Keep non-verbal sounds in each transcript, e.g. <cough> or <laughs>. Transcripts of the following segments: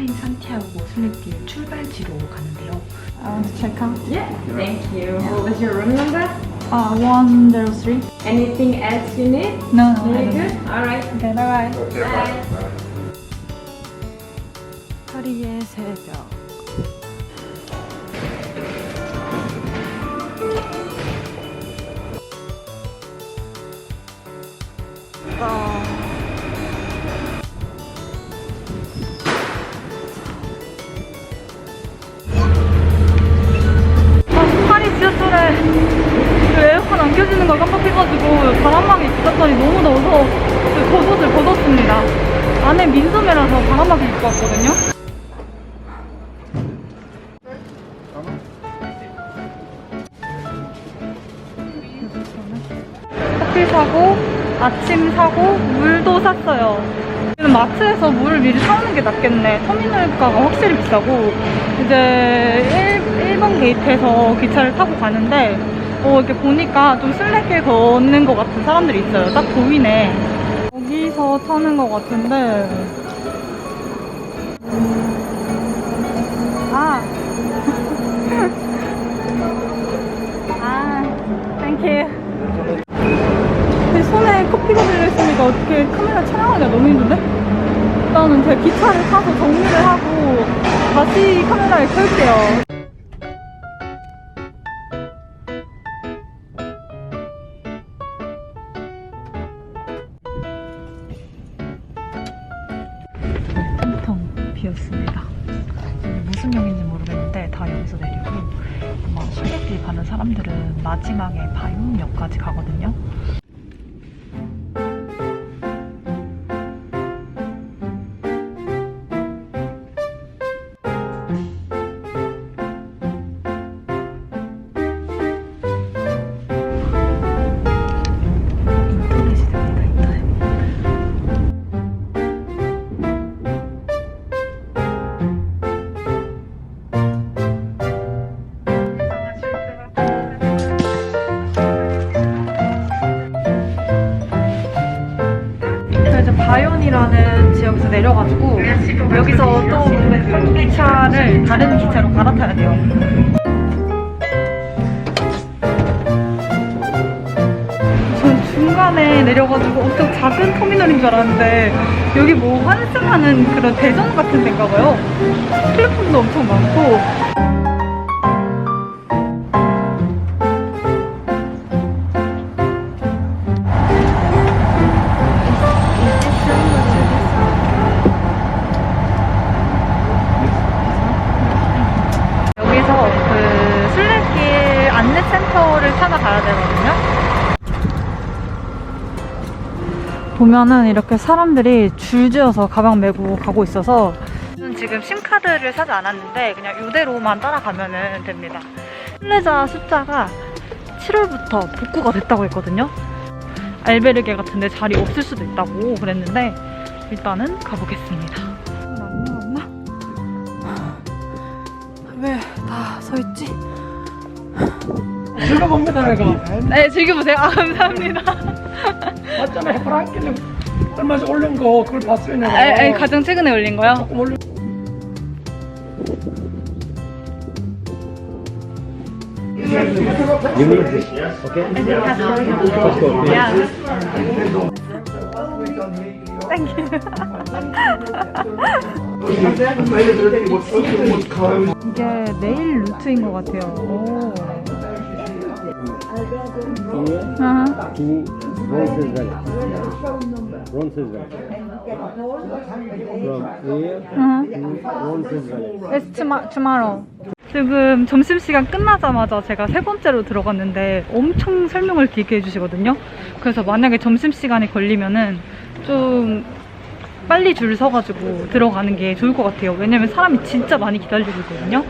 스페인 산티아고 순례길 출발지로 가는데요. I want to check out. Yeah, thank you. What was your room number? Uh, 103. Anything else you need? No, no, Very good. All right. Okay, bye bye. Bye. 파리의 새벽. 안에 민소매라서 바람막이 입고 왔거든요. 커피 사고 아침 사고 물도 샀어요. 마트에서 물을 미리 사오는 게 낫겠네. 터미널가가 확실히 비싸고 이제 1, 번 게이트에서 기차를 타고 가는데 어, 이렇게 보니까 좀 슬랙게 걷는 것 같은 사람들이 있어요. 딱 보이네. 여기서 타는 것 같은데 아. <laughs> 아, 땡큐. 제 손에 커피가 들려있으니까 어떻게 카메라 촬영하기가 너무 힘든데? 일단은 제 기차를 타서 정리를 하고 다시 카메라를 켤게요. 사람들은 바이온이라는 지역에서 내려가지고 여기서 또 기차를 다른 기차로 갈아타야 돼요. 전 중간에 내려가지고 엄청 작은 터미널인 줄 알았는데 여기 뭐 환승하는 그런 대전 같은 데인가 봐요. 플랫폼도 엄청 많고 보면은 이렇게 사람들이 줄지어서 가방 메고 가고 있어서 지금 심카드를 사지 않았는데 그냥 이대로만 따라가면 됩니다. 순례자 숫자가 7월부터 복구가 됐다고 했거든요. 알베르게 같은데 자리 없을 수도 있다고 그랬는데 일단은 가보겠습니다. 없나 없나? 왜다 서 있지? 즐거봅니다 내가 네 즐겨보세요. 아 감사합니다. 맞잖아 해발 한 끼는 얼마 전에 올린 거 그걸 봤어요 내가 아, 아, 가장 최근에 올린 거요? 조금 올린 이게 내일 루트인 것 같아요. 오. Tomorrow. 지금 점심시간 끝나자마자 제가 세 번째로 들어갔는데 엄청 설명을 길게 해주시거든요. 그래서 만약에 점심시간이 걸리면은 좀 빨리 줄 서가지고 들어가는 게 좋을 것 같아요. 왜냐면 사람이 진짜 많이 기다리고 있거든요.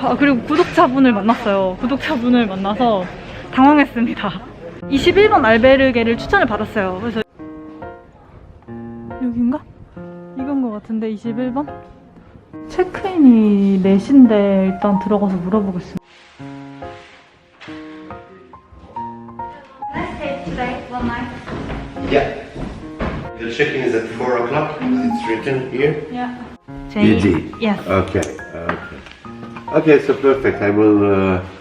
아, 그리고 구독자분을 만났어요. 구독자분을 만나서 당황했습니다. 21번 알베르게를 추천을 받았어요. 그래서 여긴가? 이건 것 같은데 21번? 체크인이 4시인데 일단 들어가서 물어보겠습니다. Yeah. The check-in is at 4 o'clock. It's written here. 제 They- did. Yes. Okay. Okay. Okay. So perfect. I will. Uh,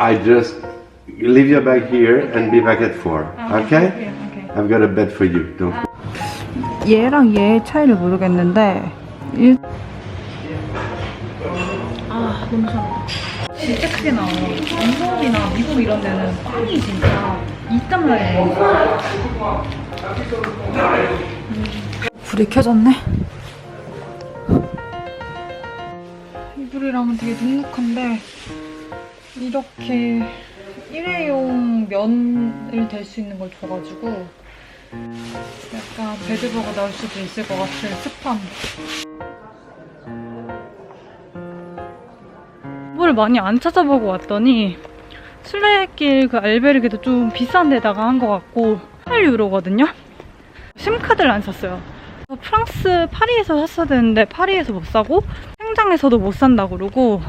I just leave your bag here and be back at four. Okay. I've got a bed for you. Don't. 얘랑 얘의 차이를 모르겠는데 일... 아 너무 좋아 진짜 크게 나와 영국이나 미국 이런 데는 빵이 진짜 있단 말이에요 불이 켜졌네 이불이랑은 되게 눅눅한데 이렇게 일회용 면을 댈수 있는 걸 줘가지고 약간 베드버가 나올 수도 있을 것 같은 습함. 뭘 많이 안 찾아보고 왔더니 순례길 그 알베르게도 좀 비싼 데다가 한 것 같고 8유로거든요. 심카드를 안 샀어요. 프랑스 파리에서 샀어야 되는데 파리에서 못 사고 행장에서도 못 산다 그러고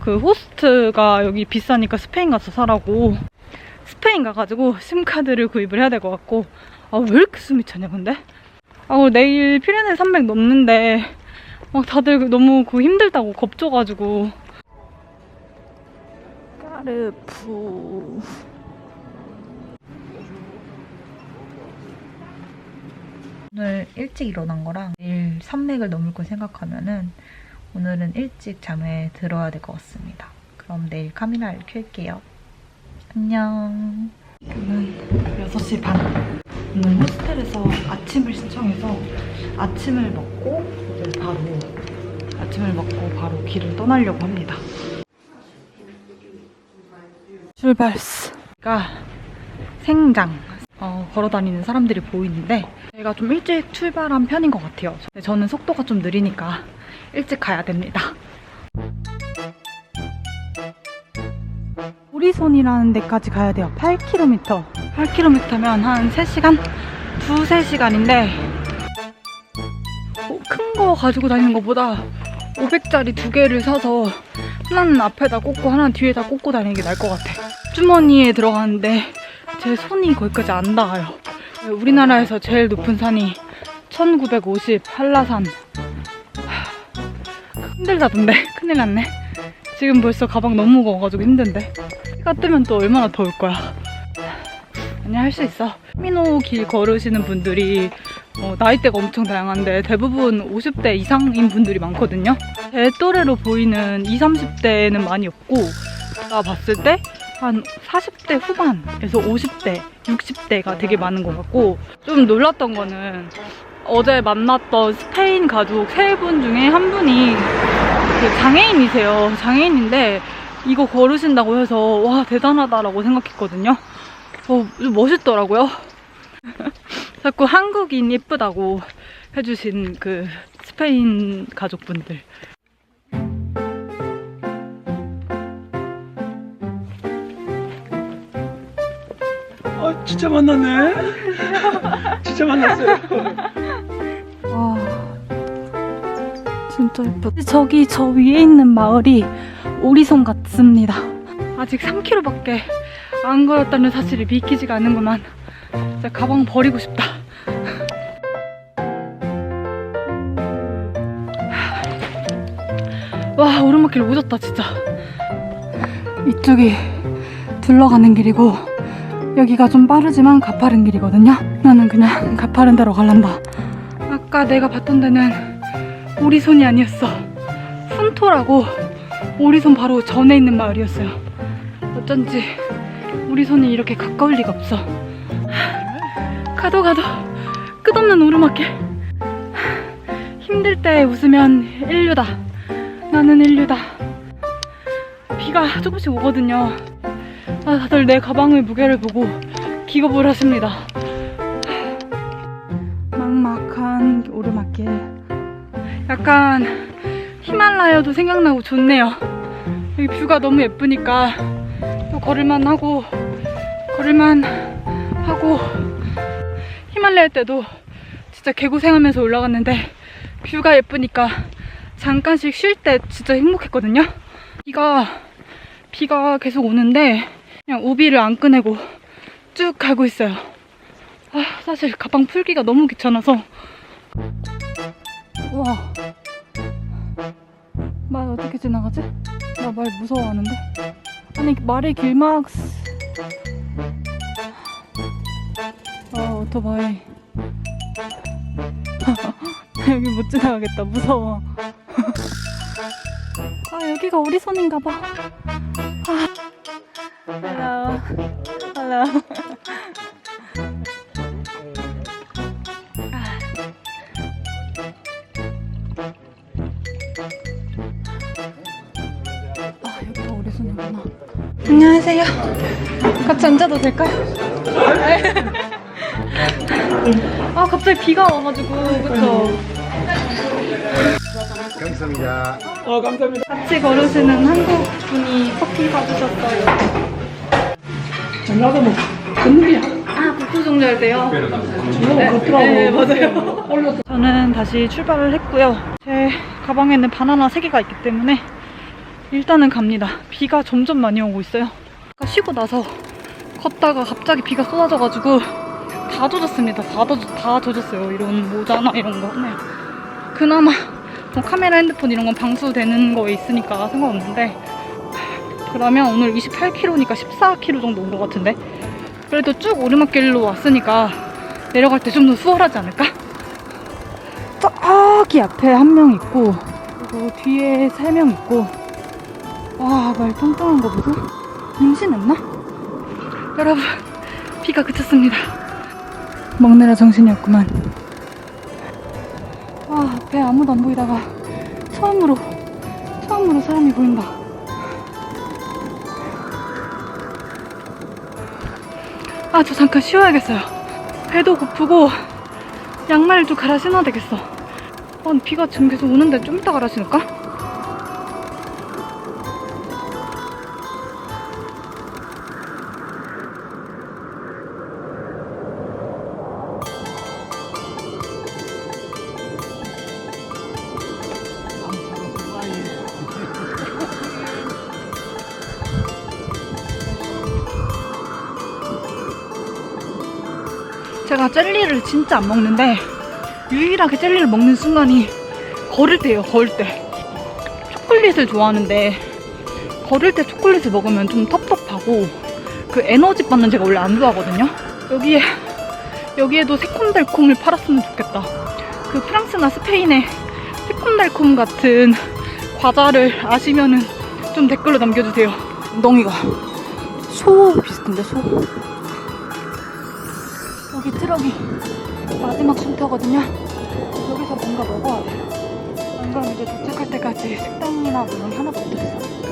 그 호스트가 여기 비싸니까 스페인 가서 사라고. 스페인 가가지고 심카드를 구입을 해야 될 것 같고. 아 왜 이렇게 숨이 차냐 근데? 아 그리고 내일 피레네 산맥 넘는데 막 다들 너무 그 힘들다고 겁줘가지고. 까르푸. 오늘 일찍 일어난 거랑 내일 산맥을 넘을 걸 생각하면은 오늘은 일찍 잠에 들어야 될 것 같습니다. 그럼 내일 카메라를 켤게요. 안녕. 지금은 6시 반 오늘 호스텔에서 아침을 신청해서 아침을 먹고 이제 바로 아침을 먹고 바로 길을 떠나려고 합니다 출발스 가 생장 어, 걸어다니는 사람들이 보이는데 제가 좀 일찍 출발한 편인 것 같아요 저는 속도가 좀 느리니까 일찍 가야 됩니다 오리손이라는 데까지 가야 돼요. 8km. 8km면 한 3시간? 2, 3시간인데 큰거 가지고 다니는 것보다 500짜리 두 개를 사서 하나는 앞에다 꽂고 하나는 뒤에다 꽂고 다니는 게 나을 것 같아. 주머니에 들어가는데 제 손이 거기까지 안 닿아요. 우리나라에서 제일 높은 산이 1950 한라산. 하, 힘들다던데? <laughs> 큰일 났네. 지금 벌써 가방 너무 무거워가지고 힘든데? 해가 뜨면 또 얼마나 더울 거야. 아니 할 수 있어. 미노 길 걸으시는 분들이 어, 나이대가 엄청 다양한데 대부분 50대 이상인 분들이 많거든요. 제 또래로 보이는 20, 30대는 많이 없고 제가 봤을 때 한 40대 후반에서 50대, 60대가 되게 많은 것 같고 좀 놀랐던 거는 어제 만났던 스페인 가족 세 분 중에 한 분이 그 장애인이세요. 장애인인데 이거 걸으신다고 해서 와 대단하다라고 생각했거든요. 어, 좀 멋있더라고요. <laughs> 자꾸 한국인 예쁘다고 해주신 그 스페인 가족분들. 아 진짜 만났네. 진짜 만났어요. 와 진짜 예쁘다. 저기 저 위에 있는 마을이 오리손 같습니다. 아직 3km밖에 안 걸었다는 사실이 믿기지가 않는구만. 진짜 가방 버리고 싶다. 와 오르막길 오졌다 진짜. 이쪽이 둘러가는 길이고 여기가 좀 빠르지만 가파른 길이거든요. 나는 그냥 가파른 데로 갈란다. 아까 내가 봤던 데는 오리손이 아니었어. 훈토라고 오리손 바로 전에 있는 마을이었어요. 어쩐지 오리손이 이렇게 가까울 리가 없어. 가도 가도 끝없는 오르막길. 힘들 때 웃으면 인류다. 나는 인류다. 비가 조금씩 오거든요. 아, 다들 내 가방의 무게를 보고 기겁을 하십니다. 오르막길. 약간 히말라야도 생각나고 좋네요. 여기 뷰가 너무 예쁘니까 또 걸을만 하고 걸을만 하고 히말라야 때도 진짜 개고생하면서 올라갔는데 뷰가 예쁘니까 잠깐씩 쉴 때 진짜 행복했거든요. 비가 비가 계속 오는데 그냥 우비를 안 꺼내고 쭉 가고 있어요. 아, 사실 가방 풀기가 너무 귀찮아서 와 말 어떻게 지나가지? 나 말 무서워하는데. 아니 말의 길막. 아 오토바이. <laughs> 여기 못 지나가겠다. 무서워. <laughs> 아 여기가 우리 손인가 봐. 아. <laughs> Hello. Hello. 안녕하세요. 같이 앉아도 될까요? 아 갑자기 비가 와가지고 그쵸? 어, 감사합니다. 같이 걸으시는 한국 분이 커피 사주셨어요. 나도 뭐, 걷는 게 아 국수 종료할 때요? 걷더라고. 네 맞아요. 저는 다시 출발을 했고요. 제 가방에는 바나나 3개가 있기 때문에 일단은 갑니다. 비가 점점 많이 오고 있어요. 쉬고 나서 걷다가 갑자기 비가 쏟아져가지고 다 젖었습니다. 다, 젖, 다 젖었어요. 이런 모자나 이런 거. 네. 그나마 뭐 카메라, 핸드폰 이런 건 방수되는 거에 있으니까 상관없는데 그러면 오늘 28km니까 14km 정도 온 것 같은데 그래도 쭉 오르막길로 왔으니까 내려갈 때 좀 더 수월하지 않을까? 저기 앞에 한 명 있고 그리고 뒤에 세 명 있고 와 말 뚱뚱한 거 보소. 임신했나? 여러분 비가 그쳤습니다. 먹느라 정신이 없구만. 와 앞에 아무도 안 보이다가 처음으로 처음으로 사람이 보인다. 아 저 잠깐 쉬어야겠어요. 배도 고프고 양말도 갈아 신어야 되겠어. 아, 비가 지금 계속 오는데 좀 이따 갈아 신을까? 제가 젤리를 진짜 안 먹는데 유일하게 젤리를 먹는 순간이 걸을 때예요 걸을 때. 초콜릿을 좋아하는데 걸을 때 초콜릿을 먹으면 좀 텁텁하고 그 에너지 바는 제가 원래 안 좋아하거든요. 여기에 여기에도 새콤달콤을 팔았으면 좋겠다. 그 프랑스나 스페인의 새콤달콤 같은 과자를 아시면은 좀 댓글로 남겨주세요. 엉덩이가. 소 비슷한데 소 여기 트럭이 마지막 쉼터거든요. 여기서 뭔가 먹어야 돼. 안 그럼 이제 도착할 때까지 식당이나 뭐 이런 게 하나도 없어졌어.